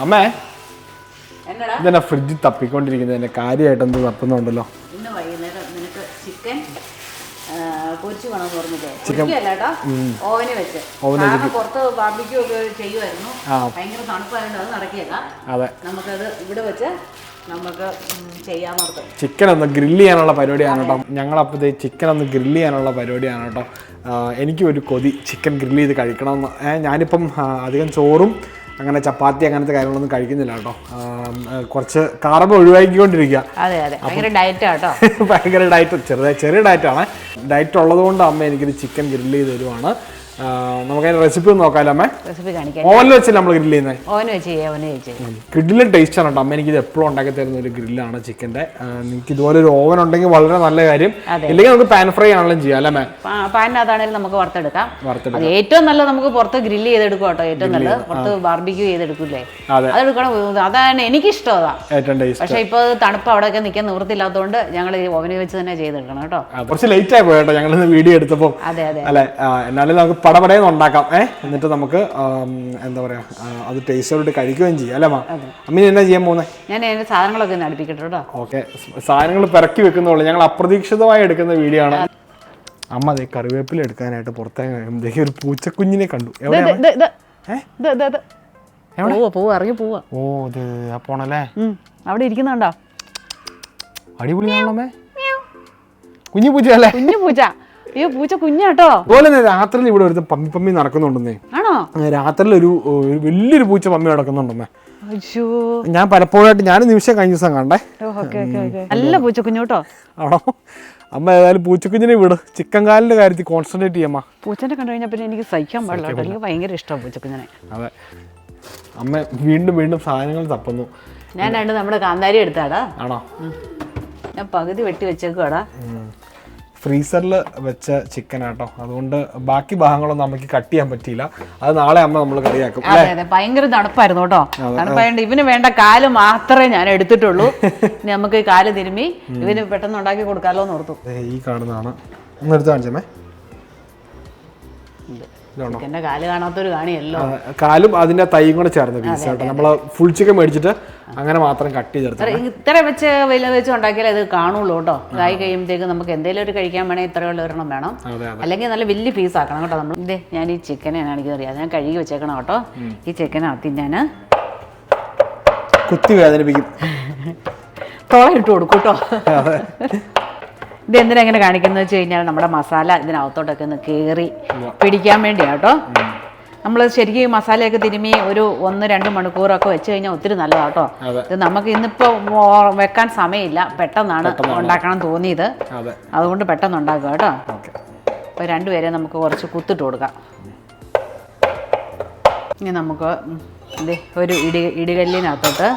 അമ്മേ ഇതെന്നെ ഫ്രിഡ്ജ് തപ്പിക്കൊണ്ടിരിക്കുന്നത്? എന്നെ കാര്യമായിട്ട് എന്ത് തപ്പുന്നുണ്ടല്ലോ. ഇന്ന് വൈകുന്നേരം നിനക്ക് ചിക്കൻ പൊരിച്ചു ഓവന് വെച്ച്. കാരണം പുറത്ത് ബാർബിക്യൂ ഒക്കെ ചെയ്യുമായിരുന്നു. ആ. ഭയങ്കര തണുപ്പായതുകൊണ്ട് അത് നടക്കിയല്ല അതെ. നമുക്കത് ഇവിടെ വെച്ച് നമുക്ക് ചിക്കൻ ഒന്ന് ഗ്രില്ല് ചെയ്യാനുള്ള പരിപാടിയാണ് കേട്ടോ. ഞങ്ങളപ്പോൾ ചിക്കൻ ഒന്ന് ഗ്രില്ല് ചെയ്യാനുള്ള പരിപാടിയാണ് കേട്ടോ. എനിക്കും ഒരു കൊതി ചിക്കൻ ഗ്രില്ല് ചെയ്ത് കഴിക്കണമെന്ന്. ഞാനിപ്പം അധികം ചോറും അങ്ങനെ ചപ്പാത്തി അങ്ങനത്തെ കാര്യങ്ങളൊന്നും കഴിക്കുന്നില്ല കേട്ടോ. കുറച്ച് കാർബ് ഒഴിവാക്കിക്കൊണ്ടിരിക്കുക. ഭയങ്കര ഡയറ്റാ ചെറിയ ചെറിയ ഡയറ്റാണ് ഡയറ്റ് ഉള്ളതുകൊണ്ട് അമ്മ എനിക്കൊരു ചിക്കൻ ഗ്രില്ല് ചെയ്ത് തരുവാണ്. ആ, അതിന്റെ റെസിപ്പി ഒന്ന് നോക്കാമല്ലോ അമ്മേ. റെസിപ്പി കാണിക്കാൻ ഓവനിൽ വെച്ചല്ലേ നമ്മൾ ഗ്രില്ല് ചെയ്യുന്നത് ഓവന് വെച്ച് ചെയ്യാം ഓവന് വെച്ച് ചെയ്യാം. കിഡിലും ടേസ്റ്റ് ആണ് കേട്ടോ അമ്മ. എനിക്കിത് എപ്പോഴും ഉണ്ടാക്കി തരുന്ന ഒരു ഗ്രില്ലാണ് ചിക്കന്റെ നിങ്ങൾക്ക് ഇതുപോലെ ഒരു ഓവൻ ഉണ്ടെങ്കിൽ വളരെ നല്ല കാര്യം. ഇല്ലെങ്കിൽ നമുക്ക് പാൻ ഫ്രൈ ആണെങ്കിലും ചെയ്യാം അല്ലേ മേ പാനിനകത്താണെങ്കിലും നമുക്ക് വറുത്തെടുക്കാം. വറുത്തെടുക്കാം. ഏറ്റവും നല്ലത് നമുക്ക് പുറത്ത് ഗ്രില്ല് ചെയ്തെടുക്കും കേട്ടോ. ഏറ്റവും നല്ലത് പുറത്ത് ബാർബിക്യൂ ചെയ്തെടുക്കൂലേ അതെ. അതെടുക്കണം. അതാണ് എനിക്കിഷ്ടം അതാ. പക്ഷെ ഇപ്പോൾ തണുപ്പ് അവിടെയൊക്കെ നിൽക്കാൻ നിവൃത്തില്ലാത്തതുകൊണ്ട് ഞങ്ങൾ ഈ ഓവനിൽ വെച്ച് തന്നെ ചെയ്തെടുക്കണം കേട്ടോ. കുറച്ച് ലേറ്റ് ആയി പോയി കേട്ടോ ഞങ്ങൾ വീഡിയോ എടുത്തപ്പോൾ അതെ അതെ. അല്ലെ? എന്നാലും നമുക്ക് പടപടയെന്ന് ഉണ്ടാക്കാം. ഏ? എന്നിട്ട് നമുക്ക് എന്താ പറയാ അത് ടേസ്റ്റോട് കഴിക്കുകയും ചെയ്യാം അല്ലേ മാ? അമ്മീൻ എന്നാ ചെയ്യാൻ പോകുന്നത് ഞാൻ എന്റെ സാധനങ്ങളൊക്കെ അടുപ്പിക്കട്ടെ കേട്ടോ. ഓക്കെ. സാധനങ്ങൾ പിറക്കി വെക്കുന്നുള്ളൂ. ഞങ്ങൾ അപ്രതീക്ഷിതമായി എടുക്കുന്ന വീഡിയോ ആണ്. അമ്മ അതേ കറിവേപ്പില എടുക്കാനായിട്ട് പുറത്തേക്ക് കഴിയുമ്പോഴത്തേക്ക് ഒരു പൂച്ചക്കുഞ്ഞിനെ കണ്ടു. ഓ ഇത് പോണല്ലേ? അവിടെ ഇരിക്കുന്നുണ്ടോ? അടിപൊളിയാണല്ലോ അമ്മേ. കുഞ്ഞു പൂച്ച അല്ലേ കുഞ്ഞു പൂച്ച. അയ്യോ പൂച്ച കുഞ്ഞാട്ടോ. അതുപോലെ തന്നെ രാത്രിയിൽ ഇവിടെ ഒരു പമ്മി പമ്മി നടക്കുന്നുണ്ടെന്നേ. ആണോ? രാത്രിയിൽ ഒരു ഒരു വലിയൊരു പൂച്ച പമ്മി നടക്കുന്നുണ്ടെന്നേ. അയ്യോ. ഞാൻ പലപ്പോഴായിട്ട് ഞാൻ നിമിഷം കഴിഞ്ഞ ദിവസം കണ്ടേ. Okay okay okay. നല്ല പൂച്ച കുഞ്ഞു കേട്ടോ ആണോ? അമ്മ ഏതായാലും പൂച്ചക്കുഞ്ഞിനെ വിട്. ചിക്കൻ കാലിന്റെ കാര്യത്തിൽ കോൺസെൻട്രേറ്റ് ചെയ്യാമ്മ പൂച്ചനെ കണ്ടു കഴിഞ്ഞാൽ പിന്നെ എനിക്ക് സഹിക്കാൻ പാടില്ല കേട്ടോ. എനിക്ക് ഭയങ്കര ഇഷ്ടമാണ് പൂച്ചക്കുഞ്ഞിനെ അതെ. അമ്മ വീണ്ടും വീണ്ടും സാധനങ്ങൾ തപ്പുന്നു. ഞാൻ രണ്ട് നമ്മുടെ കാന്താരി എടുത്താടാ. ആണോ? ഞാൻ പകുതി വെട്ടി വെച്ചേക്കുവാടാ. ഫ്രീസറിൽ വെച്ച ചിക്കൻ ആട്ടോ. അതുകൊണ്ട് ബാക്കി ഭാഗങ്ങളൊന്നും അമ്മയ്ക്ക് കട്ട് ചെയ്യാൻ പറ്റിയില്ല. അത് നാളെ അമ്മ നമ്മൾ കറിയാക്കും ഭയങ്കര തണുപ്പായിരുന്നു കേട്ടോ. തണുപ്പായതുകൊണ്ട് ഇവന് വേണ്ട കാൽ മാത്രമേ ഞാൻ എടുത്തിട്ടുള്ളൂ. ഇനി നമുക്ക് കാൽ തിരുമ്മി ഇവന് പെട്ടെന്ന് ഉണ്ടാക്കി കൊടുക്കാമല്ലോ എന്ന് ഓർത്തു ഈ കാണുന്നതാണ്. ഒന്ന് എടുത്ത് കാണിച്ചമ്മേ കാൽ കാണാത്തൊരു കാണിയല്ലോ. ആ, കാലും അതിന്റെ തൈയും കൂടെ ചേർന്ന പീസ് കേട്ടോ നമ്മൾ ഫുൾ ചിക്കൻ മേടിച്ചിട്ട് അങ്ങനെ മാത്രം കട്ട് ചെയ്തെടുത്തു ഇത്ര വെച്ച് വില വെച്ച് ഉണ്ടാക്കിയാലേ ഇത് കാണുള്ളൂ കേട്ടോ. ഇതായി കഴിയുമ്പോഴത്തേക്ക് നമുക്ക് എന്തെങ്കിലും ഒരു കഴിക്കാൻ വേണമെങ്കിൽ ഇത്രയുള്ള ഒരെണ്ണം വേണം. അതെ അതെ. അല്ലെങ്കിൽ നല്ല വലിയ പീസ് ആക്കണം കേട്ടോ നമ്മൾ ഇതേ ഞാൻ ഈ ചിക്കനെ എനിക്ക് അറിയാം. ഞാൻ കഴുകി വെച്ചേക്കണം കേട്ടോ. ഈ ചിക്കനകത്ത് ഞാൻ കുത്തി വേദനിപ്പിക്കും. ഇട്ട് കൊടുക്കും കേട്ടോ. ഇത് എന്തിനാ എങ്ങനെ കാണിക്കുന്നത് വെച്ച് കഴിഞ്ഞാൽ നമ്മുടെ മസാല ഇതിനകത്തോട്ടൊക്കെ ഒന്ന് കയറി പിടിക്കാൻ വേണ്ടിയാ കേട്ടോ. നമ്മൾ ശരിക്കും ഈ മസാലയൊക്കെ തിരുമ്മി ഒരു ഒന്ന് രണ്ട് മണിക്കൂറൊക്കെ വെച്ച് കഴിഞ്ഞാൽ ഒത്തിരി നല്ലതാണ് കേട്ടോ. ഇത് നമുക്ക് ഇന്നിപ്പോൾ വെക്കാൻ സമയമില്ല. പെട്ടെന്നാണ് ഉണ്ടാക്കണം തോന്നിയത്. അതെ. അതുകൊണ്ട് പെട്ടെന്ന് ഉണ്ടാക്കുക കേട്ടോ. അപ്പോൾ രണ്ടുപേരെ നമുക്ക് കുറച്ച് കുത്തിട്ട് കൊടുക്കാം. ഇനി നമുക്ക് ഒരു ഇടി ഇടികല്ലിനകത്തോട്ട്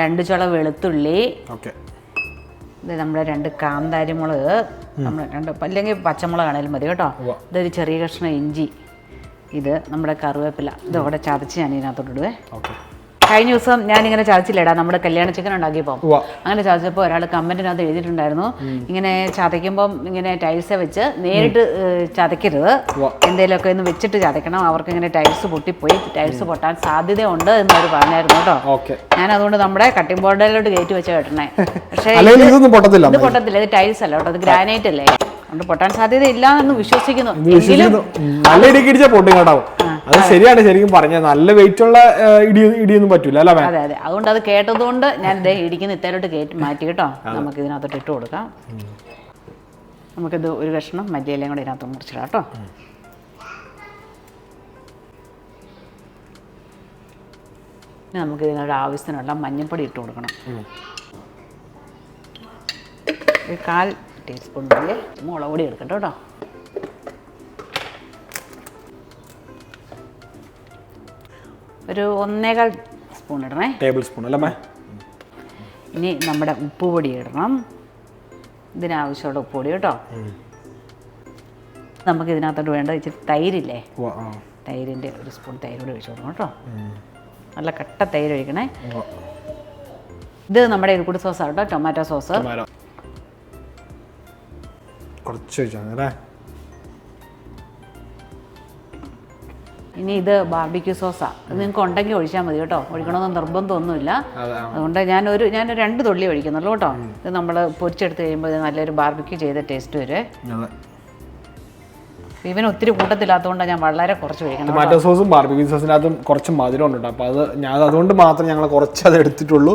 രണ്ട് ചുള വെളുത്തുള്ളി ഇത് നമ്മുടെ രണ്ട് കാന്താരിമുളക് നമ്മൾ രണ്ട് അല്ലെങ്കിൽ പച്ചമുളകാണേലും മതി കേട്ടോ. ഇതൊരു ചെറിയ കഷ്ണം ഇഞ്ചി. ഇത് നമ്മുടെ കറിവേപ്പില. ഇതോടെ ചതച്ച് ഞാൻ ഇതിനകത്തോട്ട് ഇടുവേ. ഓക്കെ. കഴിഞ്ഞ ദിവസം ഞാൻ ഇങ്ങനെ ചതച്ചില്ലേടാ നമ്മുടെ കല്യാണ ചിക്കൻ ഉണ്ടാക്കിയപ്പോൾ ഉവ്വ. അങ്ങനെ ചതച്ചപ്പോൾ ഒരാൾ കമന്റിനകത്ത് എഴുതിയിട്ടുണ്ടായിരുന്നു ഇങ്ങനെ ചതയ്ക്കുമ്പോ ഇങ്ങനെ ടൈൽസ് വെച്ച് നേരിട്ട് ചതയ്ക്കരുത്. എന്തെങ്കിലുമൊക്കെ ഒന്ന് വെച്ചിട്ട് ചതയ്ക്കണം അവർക്ക് ഇങ്ങനെ ടൈൽസ് പൊട്ടിപ്പോയി ടൈൽസ് പൊട്ടാൻ സാധ്യതയുണ്ട് അവർ പറഞ്ഞായിരുന്നു കേട്ടോ. ഞാൻ അതുകൊണ്ട് നമ്മുടെ കട്ടിംഗ് ബോർഡിലോട്ട് കയറ്റി വെച്ച കേട്ടണേ പക്ഷേ ഇത് പൊട്ടത്തില്ല ഇത് ടൈൽസ് അല്ല കേട്ടോ അത് ഗ്രാനൈറ്റ് അല്ലേ? അതുകൊണ്ട് പൊട്ടാൻ സാധ്യത ഇല്ല എന്ന് വിശ്വസിക്കുന്നു. നല്ല ഇടിയൊക്കെ ഇടിച്ചാൽ പൊട്ടും കേട്ടോ. അത് ശരിയാണ് ശരിക്കും പറഞ്ഞത് നല്ല വെയിറ്റ് ഉള്ള ഇടി ഇടിയൊന്നും പറ്റൂല അല്ലേ അതെ അതെ. അതുകൊണ്ട് അത് കേട്ടതുകൊണ്ട് ഞാൻ ദേ ഇടിക്കുന്ന ഇത്തേലോട്ട് കയറ്റി മാറ്റി കേട്ടോ. നമുക്ക് ഇതിനകത്തോട്ട് ഇട്ട് കൊടുക്കാം. നമുക്കിത് ഒരു കഷ്ണം മല്ലിയെല്ലാം കൂടെ ഇതിനകത്ത് മുറിച്ചിടാം കേട്ടോ. ഇനി നമുക്ക് ഇതിനൊരു ആവശ്യത്തിനുള്ള മഞ്ഞൾപ്പൊടി ഇട്ട് കൊടുക്കണം. ഒരു കാൽ ടീസ്പൂൺ മുളക് പൊടി എടുക്കട്ടോ കേട്ടോ. ഒരു ഒന്നേകാൽ സ്പൂൺ ഇടണേ. ടേബിൾ സ്പൂൺ അല്ലേ ഇനി നമ്മുടെ ഉപ്പ് പൊടി ഇടണം. ഇതിനാവശ്യമുള്ള ഉപ്പ് പൊടി കേട്ടോ. നമുക്ക് ഇതിനകത്തോട്ട് വേണ്ട ഇച്ചിരി തൈരില്ലേ. തൈരിന്റെ ഒരു സ്പൂൺ തൈര് കൂടി ഒഴിച്ചു കൊടുക്കണം കേട്ടോ. നല്ല കട്ട തൈര് ഒഴിക്കണേ. ഇത് നമ്മുടെ എരിക്കുടി സോസാണ് കേട്ടോ ടൊമാറ്റോ സോസ് കുറച്ച് വെച്ചാൽ ഇനി ഇത് ബാർബിക്യൂ സോസാണ് ഇത് നിങ്ങൾക്ക് ഉണ്ടെങ്കിൽ ഒഴിച്ചാൽ മതി കേട്ടോ. ഒഴിക്കണമെന്ന് നിർബന്ധമൊന്നുമില്ല. അതെ. അതുകൊണ്ട് ഞാനൊരു ഞാൻ രണ്ട് തുള്ളി ഒഴിക്കുന്നുള്ളൂ കേട്ടോ. ഇത് നമ്മൾ പൊരിച്ചെടുത്ത് കഴിയുമ്പോൾ ഇത് നല്ലൊരു ബാർബിക്യൂ ചെയ്ത ടേസ്റ്റ് വരെ. ഇവന് ഒത്തിരി കൂട്ടത്തില്ലാത്തതുകൊണ്ടാണ് ഞാൻ വളരെ കുറച്ച് ഒഴിക്കണം ടൊമാറ്റോ സോസും ബാർബിക്യൂ സോസിനകത്തും കുറച്ച് മധുരം ഉണ്ട് അപ്പോൾ അത് ഞാൻ അതുകൊണ്ട് മാത്രം ഞങ്ങൾ കുറച്ച് അത് എടുത്തിട്ടുള്ളൂ.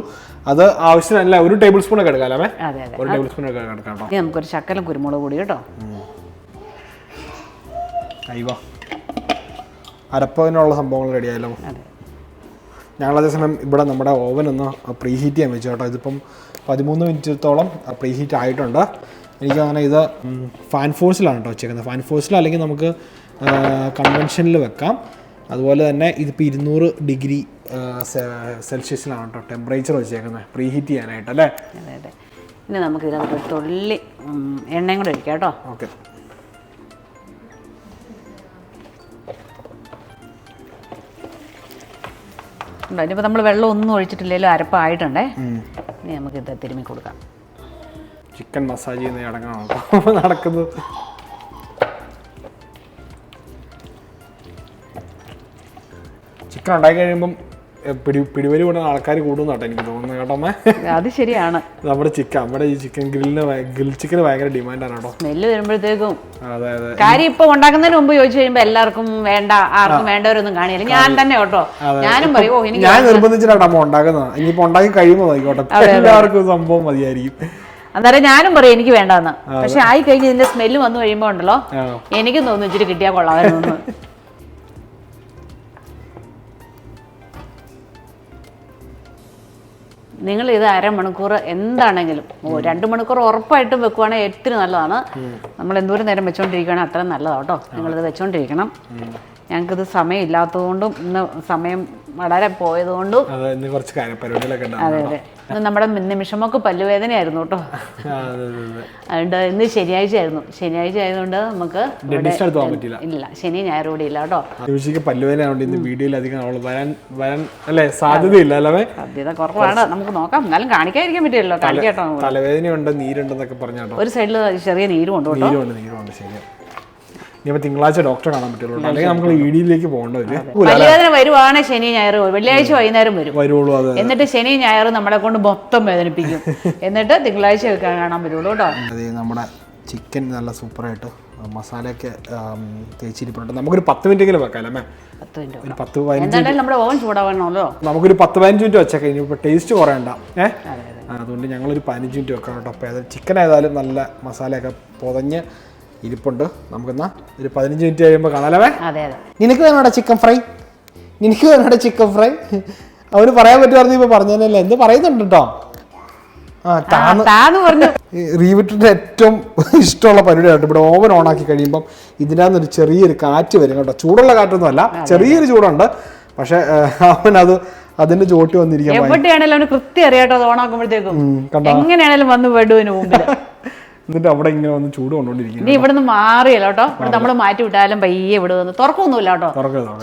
അത് ആവശ്യത്തിനല്ല ഒരു ടേബിൾ സ്പൂൺ ഒക്കെ എടുക്കാമേ അതെ അതെ. ഒരു ടേബിൾ സ്പൂൺ ഒക്കെ എടുക്കാം കേട്ടോ. നമുക്കൊരു ശക്കലം കുരുമുളക് കൂടി കേട്ടോ. അയ്യോ അരപ്പതിനുള്ള സംഭവങ്ങൾ റെഡി ആയല്ലോ. അതെ. ഞങ്ങൾ അതേസമയം ഇവിടെ നമ്മുടെ ഓവൻ ഒന്ന് പ്രീ ഹീറ്റ് ചെയ്യാൻ വെച്ചു കേട്ടോ. ഇതിപ്പം പതിമൂന്ന് മിനിറ്റത്തോളം പ്രീ ഹീറ്റ് ആയിട്ടുണ്ട്. എനിക്ക് അങ്ങനെ ഇത് ഫാൻ ഫോഴ്സിലാണ് കേട്ടോ വെച്ചേക്കുന്നത്. ഫാൻ ഫോഴ്സിൽ അല്ലെങ്കിൽ നമുക്ക് കൺവെൻഷനിൽ വെക്കാം. അതുപോലെ തന്നെ ഇതിപ്പോൾ ഇരുന്നൂറ് ഡിഗ്രി സെൽഷ്യസിലാണ് കേട്ടോ ടെമ്പറേച്ചർ വെച്ചേക്കുന്നത്. പ്രീ ഹീറ്റ് ചെയ്യാനായിട്ട് അല്ലേ? ഇനി നമുക്ക് ഇതിനകത്ത് തുള്ളി എണ്ണയും കൂടെ ഒഴിക്കാം കേട്ടോ. ഓക്കെ ഉണ്ടോ ഇനിയിപ്പോൾ നമ്മൾ വെള്ളം ഒന്നും ഒഴിച്ചിട്ടില്ലല്ലോ അരപ്പായിട്ടുണ്ടേ. ഇനി നമുക്കിത് തിരുമ്മി കൊടുക്കാം. ചിക്കൻ മസാജ് ചെയ്യുന്ന നടക്കുന്നത് ചിക്കൻ ഉണ്ടാക്കി കഴിയുമ്പം പിടി പിടിവലി കൂടുന്ന ആൾക്കാർ കൂടുന്നതാട്ടോ എനിക്ക് തോന്നുന്നത് കേട്ടോ അമ്മേ. അത് ശരിയാണ്. നമ്മുടെ ചിക്കൻ നമ്മുടെ ഈ ചിക്കൻ ഗ്രില്ലിന് ഗ്രിൽ ചിക്കന് ഭയങ്കര ഡിമാൻഡാണ് കേട്ടോ. സ്മെല്ല് വരുമ്പോഴത്തേക്കും അതെ അതെ. കാര്യം ഇപ്പൊ ഉണ്ടാക്കുന്നതിന് മുമ്പ് ചോദിച്ചു കഴിയുമ്പോ എല്ലാവർക്കും വേണ്ട ആർക്കും വേണ്ടവരൊന്നും കാണില്ല. ഞാൻ തന്നെ കേട്ടോ. ഞാനും പറയും ഓ എനിക്ക് ഞാൻ നിർബന്ധിച്ചിട്ടാണ് അമ്മ ഉണ്ടാക്കുന്നത്. ഇനിയിപ്പോ ഉണ്ടാക്കി കഴിയുമ്പോൾ നോക്കിക്കോട്ടെ. എല്ലാവർക്കും സംഭവം മതിയായിരിക്കും. അന്നേരം ഞാനും പറയും എനിക്ക് വേണ്ടെന്ന്. പക്ഷെ ആയി കഴിഞ്ഞ് ഇതിന്റെ സ്മെല്ല് വന്നു കഴിയുമ്പോ ഉണ്ടല്ലോ. എനിക്കും തോന്നുന്നു ഇച്ചിരി കിട്ടിയാൽ കൊള്ളാമായിരുന്നു നിങ്ങൾ ഇത് അരമണിക്കൂർ എന്താണെങ്കിലും രണ്ട് മണിക്കൂർ ഉറപ്പായിട്ടും വെക്കുവാണെങ്കിൽ ഒത്തിരി നല്ലതാണ്. നമ്മൾ എന്തോരം നേരം വെച്ചോണ്ടിരിക്കുകയാണെങ്കിൽ അത്രയും നല്ലതാണ് കേട്ടോ. നിങ്ങളിത് വെച്ചോണ്ടിരിക്കണം. ഞങ്ങൾക്കിത് സമയം ഇല്ലാത്തതുകൊണ്ടും ഇന്ന് സമയം വളരെ പോയതുകൊണ്ടും കുറച്ച് കാര്യപരിപാടികളൊക്കെ അതെ അതെ. ഇന്ന് നമ്മുടെ നിമിഷമൊക്കെ പല്ലുവേദനയായിരുന്നു കേട്ടോ. അതെ അതെ അതെ. അതുകൊണ്ട് ഇന്ന് ശനിയാഴ്ച ആയിരുന്നു ശനിയാഴ്ച ആയതുകൊണ്ട് നമുക്ക് ഇല്ല ശനി ഞായറോടെ ഇല്ല കേട്ടോ. ഇന്ന് വീഡിയോയിൽ അധികം അവൾ വരാൻ വരാൻ അല്ലേ സാധ്യതയില്ല അല്ലേ സാധ്യത കുറവാണ്. നമുക്ക് നോക്കാം. എന്നാലും കാണിക്കാതിരിക്കാൻ പറ്റില്ലല്ലോ. കാണിക്കട്ടോ. തലവേദനയുണ്ട് നീരുണ്ടെന്നൊക്കെ പറഞ്ഞാട്ടോ. ഒരു സൈഡിൽ ചെറിയ നീരും ഉണ്ട് കേട്ടോ. നീരുണ്ട് നീരുണ്ട് ശരിയാ. ഇനിയിപ്പോ തിങ്കളാഴ്ച ഡോക്ടറെ കാണാൻ പറ്റുള്ളൂ. അല്ലെങ്കിൽ നമുക്ക് ഇടിയിലേക്ക് പോകേണ്ട വരും. വരുവാണ് വരുവാണെങ്കിൽ ശനി ഞായർ. വെള്ളിയാഴ്ച വൈകുന്നേരം വരും. വരുള്ളൂ അത്. എന്നിട്ട് ശനി ഞായർ നമ്മളെ കൊണ്ട് മൊത്തം വേദനിപ്പിക്കും. എന്നിട്ട് തിങ്കളാഴ്ച കാണാൻ പറ്റുള്ളൂ കേട്ടോ. അതെ നമ്മുടെ ചിക്കൻ നല്ല സൂപ്പറായിട്ട് മസാലയൊക്കെ തേച്ചിരിപ്പുണ്ട്. നമുക്കൊരു പത്ത് മിനിറ്റെങ്കിലും വെക്കാം അല്ലേ മിനിറ്റ് ഒരു പത്ത് പതിനഞ്ച് നമുക്കൊരു പത്ത് പതിനഞ്ച് മിനിറ്റ് വെച്ചേക്കാം. ഇനിയിപ്പോൾ ടേസ്റ്റ് കുറയണ്ട. ഏഹ് അതുകൊണ്ട് ഞങ്ങളൊരു പതിനഞ്ച് മിനിറ്റ് വെക്കാം കേട്ടോ. അപ്പോൾ ചിക്കൻ ആയതായാലും നല്ല മസാലയൊക്കെ പുതഞ്ഞ് ഇരിപ്പുണ്ട്. നമുക്കെന്നാ ഒരു പതിനഞ്ച് മിനിറ്റ് കഴിയുമ്പോൾ കാണാലേ അതെ അതെ. നിനക്ക് വേണോടാ ചിക്കൻ ഫ്രൈ നിനക്ക് വേണോടാ ചിക്കൻ ഫ്രൈ അവന് പറയാൻ പറ്റുമായിരുന്നു ഇപ്പോൾ പറഞ്ഞതല്ലേ? എന്ത് പറയുന്നുണ്ട് കേട്ടോ റീവിറ്റിന്റെ ഏറ്റവും ഇഷ്ടമുള്ള പരിപാടിയായിട്ട് ഇവിടെ ഓവൻ ഓൺ ആക്കി കഴിയുമ്പോൾ ഇതിനകത്ത് ഒരു ചെറിയൊരു കാറ്റ് വരും കേട്ടോ. ചൂടുള്ള കാറ്റൊന്നും അല്ല ചെറിയൊരു ചൂടുണ്ട്. പക്ഷെ അവനത് അതിന്റെ ചോട്ടി വന്നിരിക്കാൻ അവന് കൃത്യം അറിയാട്ടോ അത് ഓണാക്കുമ്പോഴത്തേക്കും കണ്ടോ? വന്ന് പെടുവിന് മുമ്പിൽ എന്നിട്ട് അവിടെ ഇങ്ങനെ വന്ന് ചൂട് കൊണ്ടോണ്ടിരിക്കുന്നു ഇവിടെ ഇവിടുന്ന് മാറിയല്ലോ കേട്ടോ. ഇവിടെ നമ്മൾ മാറ്റി വിട്ടാലും പയ്യെ വിടുവന്ന് തുറക്കൊന്നുമില്ല കേട്ടോ.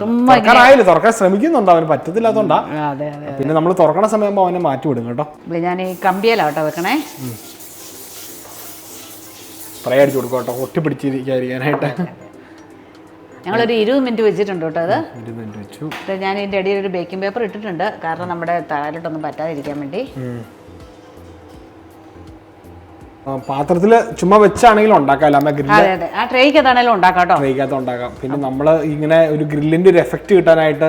ചുമ്മാ തുറക്കാറായില്ല. തുറക്കാൻ ശ്രമിക്കുന്നുണ്ട്. അവന് പറ്റത്തില്ലാത്തോണ്ടാ. പിന്നെ നമ്മൾ തുറക്കണ സമയമാകുമ്പോൾ അവനെ മാറ്റി വിടും കേട്ടോ. ഇവിടെ ഞാൻ ഈ കമ്പിയല്ല കേട്ടോ വെക്കണേ. അടിച്ചു കൊടുക്കും കേട്ടോ. ഒട്ടി പിടിച്ചിരിക്കാതിരിക്കാനായിട്ട് ഞങ്ങളൊരു ഇരുപത് മിനിറ്റ് വെച്ചിട്ടുണ്ട് കേട്ടോ അത്. ഞാൻ ഇതിന്റെ ഇടയിൽ ഒരു ബേക്കിംഗ് പേപ്പർ ഇട്ടിട്ടുണ്ട്. കാരണം നമ്മുടെ താഴോട്ടൊന്നും പറ്റാതിരിക്കാൻ വേണ്ടി. ആ, പാത്രത്തിൽ ചുമ്മാ വെച്ചാണെങ്കിലും ഉണ്ടാക്കാം അമ്മ ഗ്രില്ല് ആ ട്രേക്ക് അതാണേലും ഉണ്ടാക്കാം കേട്ടോ. ട്രൈക്കകത്ത് ഉണ്ടാക്കാം. പിന്നെ നമ്മൾ ഇങ്ങനെ ഒരു ഗ്രില്ലിന്റെ ഒരു എഫക്റ്റ് കിട്ടാനായിട്ട്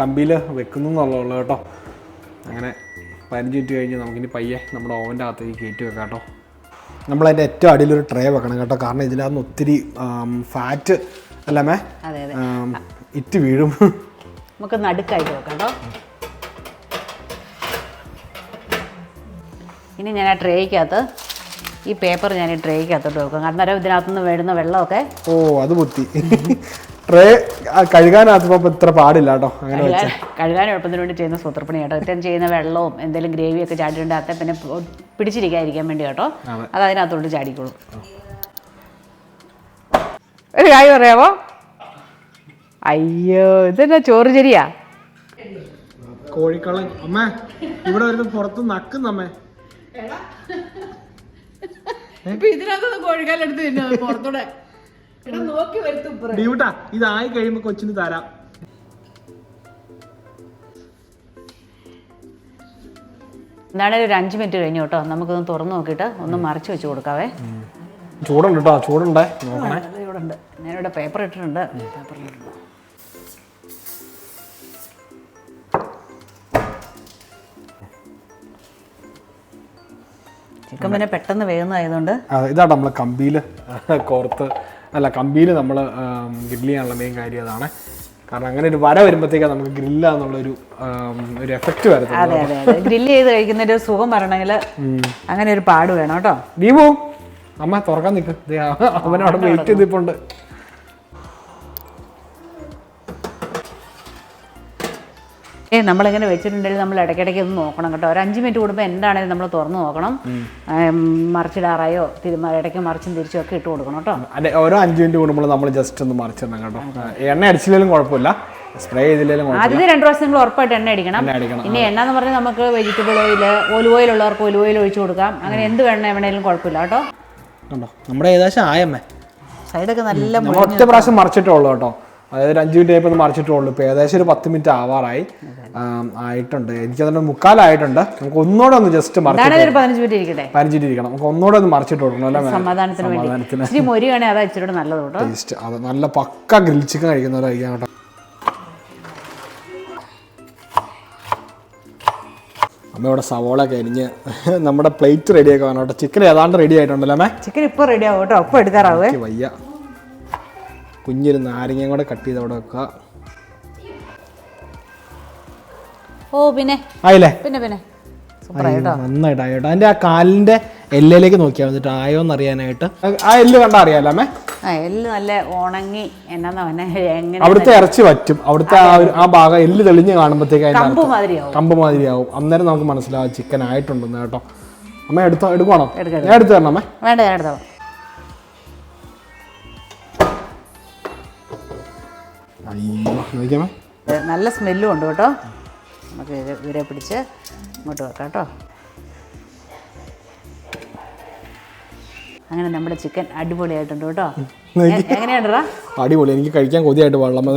കമ്പിയിൽ വെക്കുന്നു എന്നുള്ളൂ കേട്ടോ. അങ്ങനെ പതിനഞ്ച് മിനിറ്റ് കഴിഞ്ഞ് നമുക്കിനി പയ്യെ നമ്മുടെ ഓവന്റെ അകത്തേക്ക് കയറ്റി വെക്കാം കേട്ടോ. അതിന്റെ ഏറ്റവും അടിയിലൊരു ട്രേ വെക്കണം കേട്ടോ. കാരണം ഇതിനകത്ത് ഒത്തിരി ഫാറ്റ് അല്ലേ അതെ അതെ. ഇറ്റ് വീഴും. നമുക്ക് നടുക്കായിട്ട് വെക്കാം കേട്ടോ. ഇനി ഞാൻ ആ ട്രേക്കകത്ത് ഈ പേപ്പർ ഞാൻ ഈ ട്രേക്കകത്തോട്ട് വെക്കും. അന്നേരം ഇതിനകത്തുനിന്ന് വരുന്ന വെള്ളമൊക്കെ ഓ അത് ബുദ്ധി ട്രേ കഴുകാനകത്ത് ഇത്ര പാടില്ല കേട്ടോ അങ്ങനെ കഴുകാൻ എളുപ്പത്തിന് വേണ്ടി ചെയ്യുന്ന സൂത്രപ്പണി കേട്ടോ ഇത്തരം ചെയ്യുന്ന വെള്ളവും എന്തെങ്കിലും ഗ്രേവിയൊക്കെ ചാടിയിട്ടുണ്ട് അത്തെ പിന്നെ പിടിച്ചിരിക്കാതിരിക്കാൻ വേണ്ടി കേട്ടോ. അത്. അതിനകത്തോട്ട് ചാടിക്കോളും. ഒരു കാര്യം പറയാമോ? അയ്യോ ഇതെന്നാ ചോറ് ശരിയാ കോഴിക്കളൻ അമ്മ ഇവിടെ വരുന്ന പുറത്ത് നക്കുന്നമ്മേ ഇപ്പൊ ഇതിനകത്ത് കോഴിക്കാലെടുത്ത് തിന്നത് പുറത്തൂടെ. എടാ നോക്കി വരുത്തും ഡ്യൂട്ടാ ഇതായി കഴിയുമ്പോ കൊച്ചിന് തരാം. എന്താണേലും ഒരു അഞ്ച് മിനിറ്റ് കഴിഞ്ഞു കേട്ടോ. നമുക്കൊന്ന് തുറന്നു നോക്കിയിട്ട് ഒന്ന് മറിച്ച് വെച്ച് കൊടുക്കാവേ. ചൂടുണ്ട് കേട്ടോ ചൂടുണ്ടേ? നോക്കണേ. ചൂടുണ്ട് ഞാനിവിടെ പേപ്പർ ഇട്ടിട്ടുണ്ട്. പേപ്പറിൽ ചിക്കൻ പിന്നെ പെട്ടെന്ന് വേഗുന്നതായതുകൊണ്ട് ഇതാണ് നമ്മൾ കമ്പിയിൽ കോർത്ത്. അല്ല കമ്പിയിൽ നമ്മൾ ഗ്രില്ല് ചെയ്യാനുള്ള മെയിൻ കാര്യം അതാണ്. കാരണം അങ്ങനെ ഒരു വര വരുമ്പോഴത്തേക്കാണ് നമുക്ക് ഗ്രില്ല എന്നുള്ളൊരു ഒരു എഫക്റ്റ് വരുന്നത് ഗ്രില്ല് ചെയ്ത് കഴിക്കുന്ന ഒരു സുഖം പറയണമെങ്കിൽ അങ്ങനെ ഒരു പാട് വേണം കേട്ടോ. ദീപു അമ്മ തുറക്കാൻ നിൽക്കും അവനവിടെ വെയിറ്റ് ചെയ്തിപ്പുണ്ട്. ഏ നമ്മളിങ്ങനെ വെച്ചിട്ടുണ്ടെങ്കിൽ നമ്മൾ ഇടയ്ക്കിടയ്ക്ക് ഒന്ന് നോക്കണം കേട്ടോ. ഒരു അഞ്ച് മിനിറ്റ് കൂടുമ്പോൾ എന്താണെങ്കിലും നമ്മൾ തുറന്നു നോക്കണം. മറിച്ചിടാറായോ തിരുമ ഇടയ്ക്ക് മറിച്ചും തിരിച്ചും ഒക്കെ ഇട്ട് കൊടുക്കണം കേട്ടോ. അതെ ഓരോ അഞ്ച് മിനിറ്റ് കൂടുമ്പോൾ നമ്മൾ ജസ്റ്റ് ഒന്ന് മറിച്ചിടണം കേട്ടോ. എണ്ണ അടിച്ചില്ലെങ്കിലും കുഴപ്പമില്ല. സ്പ്രേ ചെയ്തില്ലെങ്കിലും കുഴപ്പമില്ല. ആദ്യത്തെ രണ്ട് പ്രാവശ്യം നിങ്ങൾ ഉറപ്പായിട്ട് എണ്ണ അടിക്കണം. എണ്ണ ഇനി എണ്ണ എന്ന് പറഞ്ഞാൽ നമുക്ക് വെജിറ്റബിൾ ഓയിൽ ഒലിവ് ഓയിൽ ഉള്ളവർക്ക് ഒലിവ് ഓയിൽ ഒഴിച്ചു കൊടുക്കാം. അങ്ങനെ എന്ത് വേണം എവിടെയെങ്കിലും കുഴപ്പമില്ല കേട്ടോ. കണ്ടോ? നമ്മുടെ ഏകദേശം ആയമ്മേ. സൈഡൊക്കെ നല്ല ഒറ്റ പ്രാവശ്യം മറിച്ചിട്ടേ ഉള്ളൂ കേട്ടോ. അതായത് ഒരു അഞ്ച് മിനിറ്റ് ആയപ്പോൾ മറിച്ചിട്ടേ ഉള്ളൂ ഇപ്പോൾ ഏകദേശം ഒരു പത്ത് മിനിറ്റ് ആവാറായി. ആയിട്ടുണ്ട്. എനിക്ക് അതിന്റെ മുക്കാലായിട്ടുണ്ട്. നമുക്ക് ഒന്നോടെ ഒന്ന് ജസ്റ്റ് മറിച്ചിട്ട് പതിനഞ്ച് മിനിറ്റ് പരിചിട്ടിരിക്കണം നമുക്ക് ഒന്നുകൂടെ ഒന്ന് മറിച്ചിട്ട് കൊടുക്കണം അല്ലേ ടേസ്റ്റ് അത് നല്ല പക്ക ഗ്രിൽ ചിക്കൻ കഴിക്കുന്നവരെ കഴിക്കാൻ കേട്ടോ അമ്മ ഇവിടെ സവോള കരിഞ്ഞ് നമ്മുടെ പ്ലേറ്റ് റെഡിയാക്കി വേണം കേട്ടോ ചിക്കൻ ഏതാണ്ട് റെഡി ആയിട്ടുണ്ടല്ലോ അമ്മേ? ചിക്കൻ ഇപ്പോൾ റെഡി ആവും കേട്ടോ. ഒപ്പം എടുക്കാറാവേ. വയ്യ. കുഞ്ഞൊരു നാരങ്ങയും കൂടെ കട്ട് ചെയ്ത് അവിടെ വെക്കുക. ഓ പിന്നെ. ആയില്ലേ? പിന്നെ പിന്നെ. നന്നായിട്ട് ആയിട്ടോ അതിന്റെ ആ കാലിന്റെ എല്ലിലേക്ക് നോക്കിയാൽ വന്നിട്ട് ആയോ എന്നറിയാനായിട്ട് ആ എല്ല് കണ്ടാ അറിയാലേ എല്ല് നല്ല ഉണങ്ങി അവിടുത്തെ ഇറച്ചി പറ്റും. അവിടുത്തെ ആ ആ ഭാഗം എല്ല് തെളിഞ്ഞ് കാണുമ്പോഴത്തേക്ക് കമ്പ് മാതിരിയാവും. അന്നേരം നമുക്ക് മനസ്സിലാവും ചിക്കൻ ആയിട്ടുണ്ടെന്ന് കേട്ടോ. അമ്മ എടുത്തോ എടുക്കണോ എടുക്കാം, ഞാൻ എടുത്തു തരണം അമ്മേ? വേണ്ട ഞാൻ എടുത്തോ നല്ല സ്മെല്ലും ഉണ്ട് കേട്ടോ. നമുക്ക് ഇത് ഇവരെ പിടിച്ച് ഇങ്ങോട്ട് വെക്കാം കേട്ടോ. അങ്ങനെ നമ്മുടെ ചിക്കൻ അടിപൊളിയായിട്ടുണ്ട് കേട്ടോ. എങ്ങനെയാണ്ടാ അടിപൊളി. എനിക്ക് കഴിക്കാൻ കൊതിയായിട്ട് വെള്ളം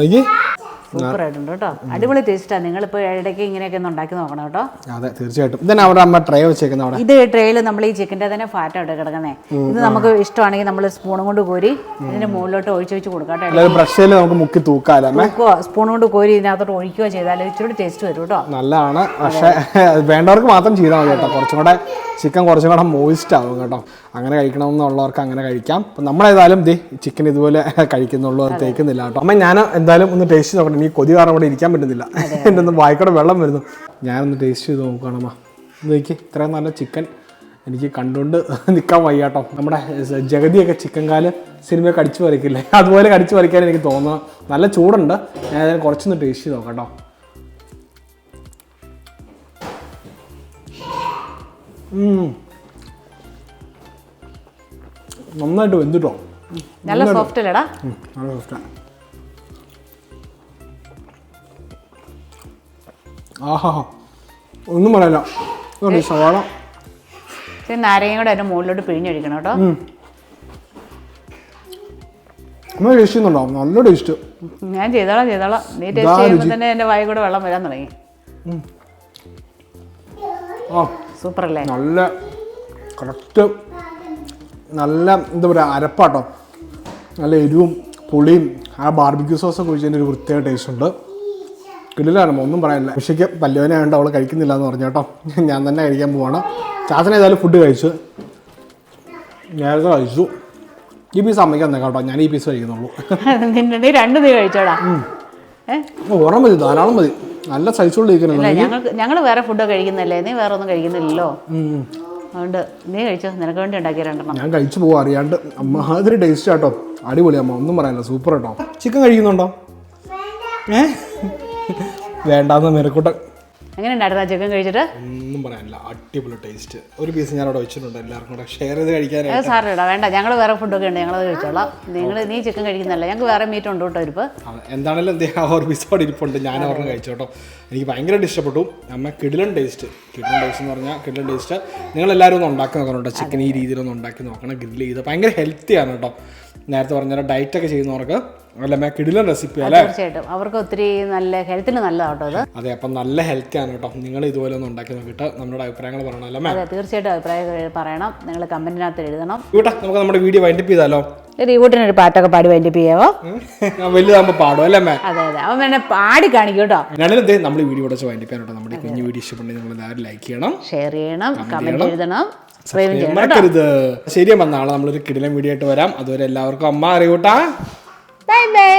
സൂപ്പർ ആയിട്ടുണ്ട് കേട്ടോ. അടിപൊളി ടേസ്റ്റാണ് നിങ്ങളിപ്പോൾ ഇടയ്ക്ക് ഇങ്ങനെയൊക്കെ ഒന്ന് ഉണ്ടാക്കി നോക്കണം കേട്ടോ. അതെ തീർച്ചയായിട്ടും. ഇതന്നെ അവിടെ അമ്മ ട്രേ വെച്ചേക്കുന്ന അവിടെ. ഇത് ട്രേയിൽ നമ്മൾ ഈ ചിക്കന്റെ തന്നെ ഫാറ്റ് ആയിട്ട് കിടക്കുന്നേ. ഇത് നമുക്ക് ഇഷ്ടമാണെങ്കിൽ നമ്മൾ സ്പൂണും കൊണ്ട് കോരി ഇതിന്റെ മുകളിലോട്ട് ഒഴിച്ച് വെച്ച് കൊടുക്കാം കേട്ടോ. അല്ലെങ്കിൽ ബ്രഷിൽ നമുക്ക് മുക്കി തൂക്കാലോ സ്പൂൺ കൊണ്ട് കോരി ഇതിനകത്തോട്ട് ഒഴിക്കുകയോ ചെയ്താൽ ഇച്ചിരി ടേസ്റ്റ് വരും കേട്ടോ. നല്ലതാണ്. പക്ഷേ വേണ്ടവർക്ക് മാത്രം ചെയ്താൽ മതി കേട്ടോ. കുറച്ചും കൂടെ ചിക്കൻ കുറച്ചും കൂടെ മോയിസ്റ്റ് ആവും കേട്ടോ. അങ്ങനെ കഴിക്കണമെന്നുള്ളവർക്ക് അങ്ങനെ കഴിക്കാം. അപ്പം നമ്മളേതായാലും ദേ ചിക്കൻ ഇതുപോലെ കഴിക്കുന്നുള്ളൂ അത് തേക്കുന്നില്ല കേട്ടോ. അമ്മ ഞാൻ എന്തായാലും ഒന്ന് ടേസ്റ്റ് നോക്കണം എനിക്ക് കൊതി കാരണം ഇവിടെ ഇരിക്കാൻ പറ്റുന്നില്ല. എന്റെ ഒന്ന് വായിക്കൂടെ വെള്ളം വരുന്നു. ഞാനൊന്ന് ടേസ്റ്റ് ചെയ്ത് നോക്കുകയാണമ്മ നോക്കി ഇത്രയും നല്ല ചിക്കൻ എനിക്ക് കണ്ടുകൊണ്ട് നിൽക്കാൻ വയ്യാട്ടോ നമ്മുടെ ജഗതിയൊക്കെ ചിക്കൻ കാൽ സിനിമയൊക്കെ കടിച്ചു വരയ്ക്കില്ലേ അതുപോലെ കടിച്ചു വരയ്ക്കാൻ എനിക്ക് തോന്നുന്നു. നല്ല ചൂടുണ്ട്. ഞാൻ അതിന് കുറച്ചൊന്ന് ടേസ്റ്റ് ചെയ്ത് നോക്കാം കേട്ടോ. ഉം. നന്നായിട്ട് വെന്തിട്ടോ. നല്ല സോഫ്റ്റ് അല്ലേടാ? നല്ല ആണ്. ആഹാ. ഒന്നും പറയല്ല. സവാള. നാരങ്ങയും കൂടെ അതിന്റെ മുകളിലോട്ട് പിഴിഞ്ഞൊഴിക്കണം കേട്ടോ. നമ്മൾ ടേസ്റ്റ് ചെയ്യുന്നുണ്ടോ നല്ല ടേസ്റ്റ് ഞാൻ ചെയ്തോളാം ചെയ്തോളാം. നീ ടേസ്റ്റ് ചെയ്യുമ്പോൾ തന്നെ എന്റെ വായി കൂടെ വെള്ളം വരാൻ തുടങ്ങി. സൂപ്പർ അല്ലേ നല്ല കറക്റ്റ് നല്ല എന്താ പറയുക അരപ്പാട്ടോ. നല്ല എരിവും പുളിയും ആ ബാർബിക്യൂ സോസൊക്കെ ഒഴിച്ചതിന്റെ ഒരു പ്രത്യേക ടേസ്റ്റ് ഉണ്ട്. കിട്ടില്ലായിരുന്നു ഒന്നും പറയാനില്ല. ഉച്ചയ്ക്ക് പല്ലുവനായതുകൊണ്ട് അവൾ കഴിക്കുന്നില്ല എന്ന് പറഞ്ഞു കേട്ടോ. ഞാൻ തന്നെ കഴിക്കാൻ പോവാണ്. ചാച്ചന ഏതായാലും ഫുഡ് കഴിച്ചു നേരത്തെ കഴിച്ചു. ഈ പീസ് അമ്മയ്ക്ക് തന്നെ കേട്ടോ. ഞാൻ ഈ പീസ് കഴിക്കുന്നുള്ളൂ രണ്ട് കഴിച്ചോടാ? ഓർമ്മ മതി ധാരാളം മതി. നല്ല സൈസുള്ള ഞങ്ങൾ വേറെ ഫുഡ് കഴിക്കുന്നില്ലേ? നീ വേറെ ഒന്നും കഴിക്കുന്നില്ലല്ലോ അതുകൊണ്ട് നീ കഴിച്ചോ? നിനക്ക് വേണ്ടി ഉണ്ടാക്കിയ രണ്ടെണ്ണം. ഞാൻ കഴിച്ചു പോവാ അറിയാണ്ട്. മാതിരി ടേസ്റ്റ് ആട്ടോ. അടിപൊളി അമ്മ ഒന്നും പറയാനില്ല. സൂപ്പർ കേട്ടോ ചിക്കൻ കഴിക്കുന്നുണ്ടോ? ഏ? വേണ്ടാന്ന് നിരക്കൂട്ട എങ്ങനെ ഉണ്ടായിരുന്നു ചിക്കൻ കഴിച്ചിട്ട്? ഒന്നും പറയാനില്ല. അടിപൊളി ടേസ്റ്റ് ഒരു പീസ് ഞാൻ അവിടെ വെച്ചിട്ടുണ്ട് എല്ലാവർക്കും കൂടെ. ഷെയർ ചെയ്ത് കഴിക്കാനായിട്ട്. സാറിടാ വേണ്ട ഞങ്ങൾ വേറെ ഫുഡൊക്കെ ഉണ്ട്. ഞങ്ങളത് കഴിച്ചോളാം. നിങ്ങൾ നീ ചിക്കൻ കഴിക്കുന്നില്ല ഞങ്ങൾക്ക് വേറെ മീറ്റ് ഉണ്ട് കേട്ടോ ഇരിപ്പ്. എന്താണെങ്കിലും എന്താണേലും എന്ത് ആ ഒരു പീസ് അവിടെ ഇരിപ്പുണ്ട്. ഞാൻ ഒരെണ്ണം കഴിച്ചോട്ടോ എനിക്ക് ഭയങ്കരമായിട്ട് ഇഷ്ടപ്പെട്ടു. അമ്മ കിടിലൻ ടേസ്റ്റ് കിടിലൻ ടേസ്റ്റ് എന്ന് പറഞ്ഞാൽ കിടിലൻ ടേസ്റ്റ് നിങ്ങൾ എല്ലാവരും ഒന്ന് ഉണ്ടാക്കി നോക്കണം കേട്ടോ. ചിക്കൻ ഈ രീതിയിലൊന്ന് ഉണ്ടാക്കി നോക്കണം. ഗ്രില്ല് ചെയ്ത്. ഭയങ്കര ഹെൽത്തിയാണ് കേട്ടോ. നേരത്തെ പറഞ്ഞ ഡയറ്റ് ഒക്കെ ചെയ്യുന്നവർക്ക് അല്ല കിടിലൻ റെസിപ്പി അല്ലേ? തീർച്ചയായിട്ടും. അവർക്ക് ഒത്തിരി നല്ല ഹെൽത്തിന് നല്ലതാട്ടോ അത്. അതെ അപ്പം നല്ല ഹെൽത്തി ആണ് കേട്ടോ. നിങ്ങൾ ഇതുപോലെ ഒന്ന് ഉണ്ടാക്കി നോക്കിയിട്ട് നമ്മുടെ അഭിപ്രായങ്ങൾ പറയണമല്ലോ മേ അതെ തീർച്ചയായിട്ടും അഭിപ്രായങ്ങൾ പറയണം. നിങ്ങൾ കമന്റിനകത്ത് എഴുതണം. കൂട്ടാ നമുക്ക് നമ്മുടെ വീഡിയോ വൈൻഡപ്പ് ചെയ്താലോ? റീവൂട്ടിനൊരു പാട്ടൊക്കെ പാടി വൈൻഡപ്പ് ചെയ്യാവോ? വലുതാകുമ്പോൾ പാടും അല്ലേ മേ അതെ അതെ. അവൻ വേണേ പാടി കാണിക്കും കേട്ടോ. ഞാനും ദേ നമ്മൾ വീഡിയോ വെച്ച് വൈൻഡപ്പ് കേട്ടോ. നമ്മുടെ കുഞ്ഞു വീഡിയോ ഇഷ്ടപ്പെട്ടെങ്കിൽ നിങ്ങൾ എല്ലാവരും ലൈക്ക് ചെയ്യണം. ഷെയർ ചെയ്യണം കമന്റ് എഴുതണം. മറക്കരുത്. ശരിയമ്മ നാളെ നമ്മളൊരു കിടിലൻ വീഡിയോ ആയിട്ട് വരാം. അതുവരെ എല്ലാവർക്കും അമ്മ അറിയൂട്ടാ ബൈ ബൈ